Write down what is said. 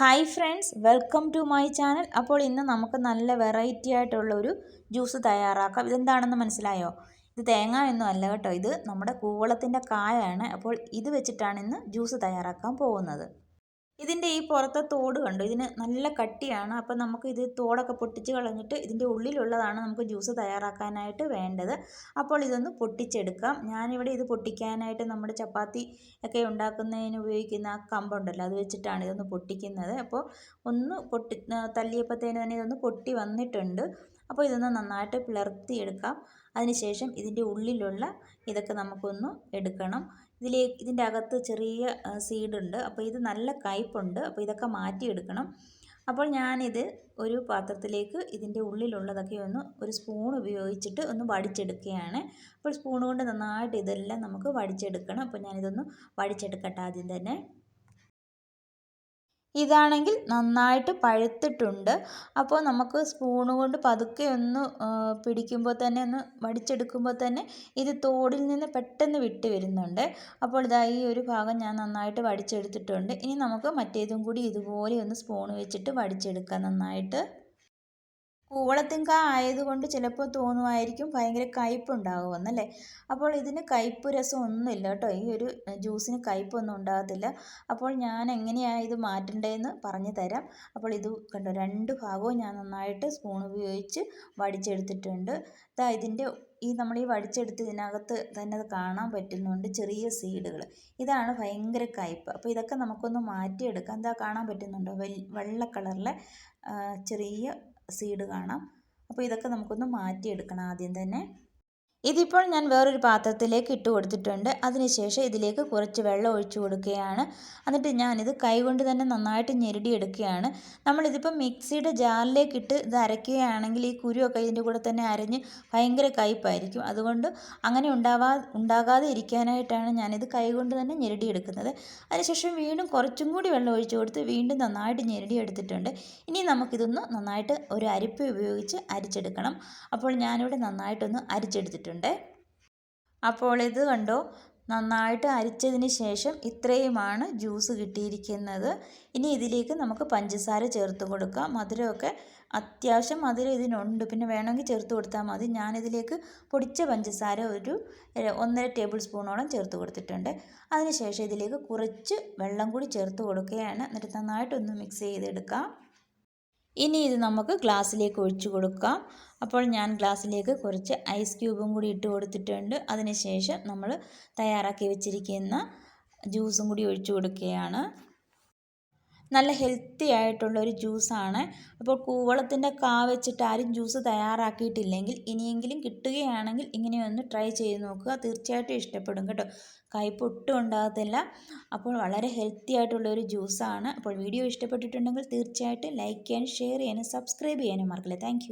Hi friends welcome to my channel അപ്പോൾ ഇന്ന് നമുക്ക് നല്ല വെറൈറ്റി ആയിട്ടുള്ള ഒരു ജ്യൂസ് തയ്യാറാക്കാം. ഇതെന്താണെന്ന് മനസ്സിലായോ? ഇത് തേങ്ങ ഒന്നും അല്ല കേട്ടോ. ഇത് നമ്മുടെ കൂവളത്തിന്റെ കായാണ്. അപ്പോൾ ഇത് വെച്ചിട്ടാണ് ഇന്ന് ജ്യൂസ് തയ്യാറാക്കാൻ പോകുന്നത്. ഇതിന്റെ ഈ പുറത്തെ തോട് കണ്ടു? ഇതിന് നല്ല കട്ടിയാണ്. അപ്പം നമുക്ക് ഇത് തോടൊക്കെ പൊട്ടിച്ച് കളഞ്ഞിട്ട് ഇതിന്റെ ഉള്ളിലുള്ളതാണ് നമുക്ക് ജ്യൂസ് തയ്യാറാക്കാനായിട്ട് വേണ്ടത്. അപ്പോൾ ഇതൊന്ന് പൊട്ടിച്ചെടുക്കാം. ഞാനിവിടെ ഇത് പൊട്ടിക്കാനായിട്ട് നമ്മുടെ ചപ്പാത്തി ഒക്കെ ഉണ്ടാക്കുന്നതിന് ഉപയോഗിക്കുന്ന ആ കമ്പുണ്ടല്ലോ അത് വെച്ചിട്ടാണ് ഇതൊന്ന് പൊട്ടിക്കുന്നത്. അപ്പോൾ ഒന്ന് പൊട്ടി തല്ലിയപ്പോഴത്തേന് തന്നെ ഇതൊന്ന് പൊട്ടി വന്നിട്ടുണ്ട്. അപ്പോൾ ഇതൊന്ന് നന്നായിട്ട് പിളർത്തിയെടുക്കാം. അതിനുശേഷം ഇതിന്റെ ഉള്ളിലുള്ള ഇതൊക്കെ നമുക്കൊന്ന് എടുക്കണം. ഇതിലേ ഇതിന്റെ അകത്ത് ചെറിയ സീഡുണ്ട് അപ്പോൾ ഇത് നല്ല കയ്പുണ്ട്. അപ്പോൾ ഇതൊക്കെ മാറ്റിയെടുക്കണം. അപ്പോൾ ഞാനിത് ഒരു പാത്രത്തിലേക്ക് ഇതിന്റെ ഉള്ളിലുള്ളതൊക്കെ ഒന്ന് ഒരു സ്പൂൺ ഉപയോഗിച്ചിട്ട് ഒന്ന് വടിച്ചെടുക്കുകയാണ്. അപ്പോൾ സ്പൂൺ കൊണ്ട് നന്നായിട്ട് ഇതെല്ലാം നമുക്ക് വടിച്ചെടുക്കണം. അപ്പോൾ ഞാനിതൊന്ന് വടിച്ചെടുക്കട്ടെ ആദ്യം തന്നെ. ഇതാണെങ്കിൽ നന്നായിട്ട് പഴുത്തിട്ടുണ്ട്. അപ്പോൾ നമുക്ക് സ്പൂണ് കൊണ്ട് പതുക്കെ ഒന്ന് പിടിക്കുമ്പോൾ തന്നെ ഒന്ന് വടിച്ചെടുക്കുമ്പോൾ തന്നെ ഇത് തോടിൽ നിന്ന് പെട്ടെന്ന് വിട്ട് വരുന്നുണ്ട്. അപ്പോൾ ഇതാ ഈ ഒരു ഭാഗം ഞാൻ നന്നായിട്ട് വടിച്ചെടുത്തിട്ടുണ്ട്. ഇനി നമുക്ക് മറ്റേതും കൂടി ഇതുപോലെ ഒന്ന് സ്പൂൺ വെച്ചിട്ട് വടിച്ചെടുക്കാം നന്നായിട്ട്. കൂവളത്തിൻകാ ആയതുകൊണ്ട് ചിലപ്പോൾ തോന്നുമായിരിക്കും ഭയങ്കര കയ്പുണ്ടാകുമെന്നല്ലേ അപ്പോൾ ഇതിന് കയ്പ് രസം ഒന്നുമില്ല കേട്ടോ. ഈ ഒരു ജ്യൂസിന് കയ്പൊന്നും ഉണ്ടാകത്തില്ല. അപ്പോൾ ഞാൻ എങ്ങനെയാണ് ഇത് മാറ്റേണ്ടതെന്ന് പറഞ്ഞു തരാം. അപ്പോൾ ഇത് കണ്ടോ രണ്ട് ഭാഗവും ഞാൻ നന്നായിട്ട് സ്പൂൺ ഉപയോഗിച്ച് വടിച്ചെടുത്തിട്ടുണ്ട്. ഇതാ ഇതിന്റെ ഈ നമ്മൾ ഈ വടിച്ചെടുത്തതിനകത്ത് തന്നെ അത് കാണാൻ പറ്റുന്നുണ്ട് ചെറിയ സീഡുകൾ ഇതാണ് ഭയങ്കര കയ്പ് അപ്പോൾ ഇതൊക്കെ നമുക്കൊന്ന് മാറ്റിയെടുക്കാം. എന്താ കാണാൻ പറ്റുന്നുണ്ടോ? വെള്ള കളറിലെ ചെറിയ സീഡ് കാണാം. അപ്പോൾ ഇതൊക്കെ നമുക്കൊന്ന് മാറ്റിയെടുക്കണം. ആദ്യം തന്നെ ഇതിപ്പോൾ ഞാൻ വേറൊരു പാത്രത്തിലേക്ക് ഇട്ട് കൊടുത്തിട്ടുണ്ട്. അതിനുശേഷം ഇതിലേക്ക് കുറച്ച് വെള്ളം ഒഴിച്ചു കൊടുക്കുകയാണ്. എന്നിട്ട് ഞാനിത് കൈകൊണ്ട് തന്നെ നന്നായിട്ട് ഞെരടിയെടുക്കുകയാണ് നമ്മളിതിപ്പോൾ മിക്സിയുടെ ജാറിലേക്ക് ഇട്ട് ഇത് അരയ്ക്കുകയാണെങ്കിൽ ഈ കുരുവൊക്കെ ഇതിന്റെ കൂടെ തന്നെ അരഞ്ഞ് ഭയങ്കര കയ്പായിരിക്കും. അതുകൊണ്ട് അങ്ങനെ ഉണ്ടാവാ ഉണ്ടാകാതെ ഇരിക്കാനായിട്ടാണ് ഞാനിത് കൈകൊണ്ട് തന്നെ ഞെരടിയെടുക്കുന്നത് അതിനുശേഷം വീണ്ടും കുറച്ചും കൂടി വെള്ളം ഒഴിച്ചു കൊടുത്ത് വീണ്ടും നന്നായിട്ട് ഞെരടിയെടുത്തിട്ടുണ്ട് ഇനി നമുക്കിതൊന്ന് നന്നായിട്ട് ഒരു അരിപ്പ ഉപയോഗിച്ച് അരിച്ചെടുക്കണം. അപ്പോൾ ഞാനിവിടെ നന്നായിട്ടൊന്ന് അരിച്ചെടുത്തിട്ടുണ്ട്. വെച്ചിട്ടുണ്ട്. അപ്പോൾ ഇത് കണ്ടോ? നന്നായിട്ട് അരിച്ചതിന് ശേഷം ഇത്രയുമാണ് ജ്യൂസ് കിട്ടിയിരിക്കുന്നത്. ഇനി ഇതിലേക്ക് നമുക്ക് പഞ്ചസാര ചേർത്ത് കൊടുക്കാം. മധുരമൊക്കെ അത്യാവശ്യം മധുരം ഇതിനുണ്ട്. പിന്നെ വേണമെങ്കിൽ ചേർത്ത് കൊടുത്താൽ മതി. ഞാനിതിലേക്ക് പൊടിച്ച പഞ്ചസാര ഒരു ഒന്നര ടേബിൾ സ്പൂണോളം ചേർത്ത് കൊടുത്തിട്ടുണ്ട്. അതിനുശേഷം ഇതിലേക്ക് കുറച്ച് വെള്ളം കൂടി ചേർത്ത് കൊടുക്കുകയാണ്. എന്നിട്ട് നന്നായിട്ടൊന്ന് മിക്സ് ചെയ്തെടുക്കാം. ഇനി ഇത് നമുക്ക് ഗ്ലാസ്സിലേക്ക് ഒഴിച്ചു കൊടുക്കാം. അപ്പോൾ ഞാൻ ഗ്ലാസ്സിലേക്ക് കുറച്ച് ഐസ് ക്യൂബും കൂടി ഇട്ട് കൊടുത്തിട്ടുണ്ട്. അതിനുശേഷം നമ്മൾ തയ്യാറാക്കി വെച്ചിരിക്കുന്ന ജ്യൂസും കൂടി ഒഴിച്ചു കൊടുക്കുകയാണ്. നല്ല ഹെൽത്തി ആയിട്ടുള്ള ഒരു ജ്യൂസാണ് അപ്പോൾ കൂവളത്തിന്റെ കാ വെച്ചിട്ട് ആരും ജ്യൂസ് തയ്യാറാക്കിയിട്ടില്ലെങ്കിൽ ഇനിയെങ്കിലും കിട്ടുകയാണെങ്കിൽ ഇങ്ങനെയൊന്ന് ട്രൈ ചെയ്ത് നോക്കുക. തീർച്ചയായിട്ടും ഇഷ്ടപ്പെടും കേട്ടോ. കയ്പ് ഒട്ടും ഉണ്ടാകത്തില്ല. അപ്പോൾ വളരെ ഹെൽത്തി ആയിട്ടുള്ള ഒരു ജ്യൂസാണ് അപ്പോൾ വീഡിയോ ഇഷ്ടപ്പെട്ടിട്ടുണ്ടെങ്കിൽ തീർച്ചയായിട്ടും ലൈക്ക് ചെയ്യാനും ഷെയർ ചെയ്യാനും സബ്സ്ക്രൈബ് ചെയ്യാനും മറക്കില്ല. താങ്ക്